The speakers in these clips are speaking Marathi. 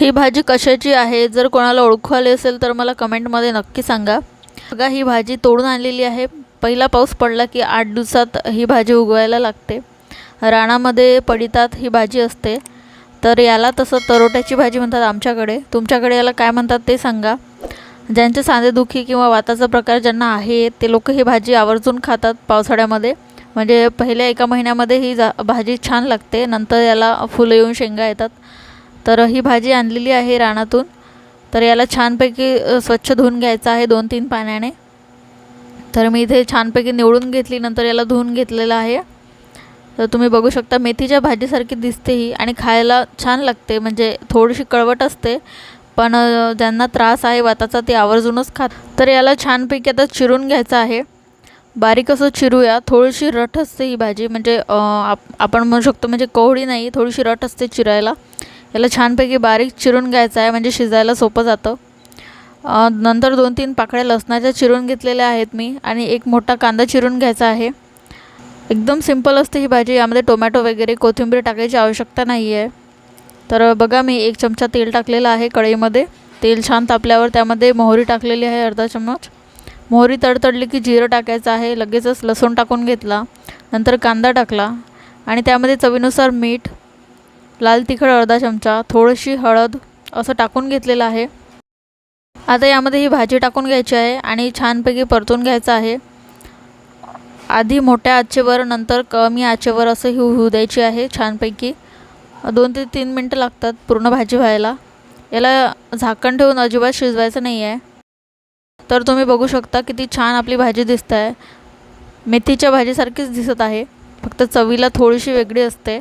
ही भाजी कशाची आहे? जर कोणाला ओळखू आली असेल तर मला कमेंटमध्ये नक्की सांगा. बघा ही भाजी तोडून आणलेली आहे. पहिला पाऊस पडला की आठ दिवसात ही भाजी उगवायला लागते. रानामध्ये पडितात ही भाजी असते. तर याला तसं तरोट्याची भाजी म्हणतात आमच्याकडे. तुमच्याकडे याला काय म्हणतात ते सांगा. ज्यांचे सांधेदुखी किंवा वाताचा प्रकार ज्यांना आहे ते लोक ही भाजी आवर्जून खातात पावसाळ्यामध्ये. म्हणजे पहिल्या एका महिन्यामध्ये ही जा भाजी छान लागते. नंतर याला फुलं येऊन शेंगा येतात. तर ही भाजी आणलेली आहे रानातून. तर याला छानपैकी स्वच्छ धुवून घ्यायचं आहे दोन तीन पाण्याने. तर मी इथे छानपैकी निवडून घेतली नंतर याला धुवून घेतलेलं आहे. तर तुम्ही बघू शकता मेथीच्या भाजीसारखी दिसते ही आणि खायला छान लागते म्हणजे थोडीशी कळवट असते पण ज्यांना त्रास आहे वाताचा ते आवर्जूनच खात. तर याला छानपैकी आता चिरून घ्यायचं आहे. बारीक असं चिरूया थोडीशी रट असते ही भाजी म्हणजे आप आपण म्हणू शकतो म्हणजे कोहळी नाही थोडीशी रट असते चिरायला. त्याला छानपैकी बारीक चिरून घ्यायचं आहे म्हणजे शिजायला सोपं जातं. नंतर दोन तीन पाकळ्या लसणाच्या चिरून घेतलेल्या आहेत मी आणि एक मोठा कांदा चिरून घ्यायचा आहे. एकदम सिंपल असते ही भाजी यामध्ये टोमॅटो वगैरे कोथिंबीर टाकायची आवश्यकता नाही आहे तर बघा मी एक चमचा तेल टाकलेलं आहे कढईमध्ये. तेल छान तापल्यावर त्यामध्ये मोहरी टाकलेली आहे अर्धा चम्मच. मोहरी तडतडली की जिरं टाकायचं आहे लगेचच लसूण टाकून घेतला. नंतर कांदा टाकला आणि त्यामध्ये चवीनुसार मीठ लाल तिखट अर्धा चमचा थोडीशी हळद असं टाकून घेतलेलं आहे. आता यामध्ये ही भाजी टाकून घ्यायची आहे आणि छानपैकी परतून घ्यायचं आहे. आधी मोठ्या आचेवर नंतर कमी आचेवर असं ही होऊ द्यायची आहे छानपैकी. दोन ते तीन मिनटं लागतात पूर्ण भाजी व्हायला. याला झाकण ठेवून अजिबात शिजवायचं नाही आहे. तर तुम्ही बघू शकता किती छान आपली भाजी दिसत आहे. मेथीच्या भाजीसारखीच दिसत आहे. फक्त चवीला थोडीशी वेगळी असते.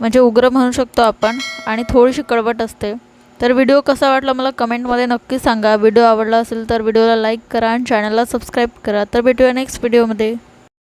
म्हणजे उग्र म्हणू शकतो आपण आणि थोडीशी कळवट असते. तर व्हिडिओ कसा वाटला मला कमेंटमध्ये नक्की सांगा. व्हिडिओ आवडला असेल तर व्हिडिओला लाईक करा आणि चॅनलला सबस्क्राईब करा. तर भेटूया नेक्स्ट व्हिडिओमध्ये.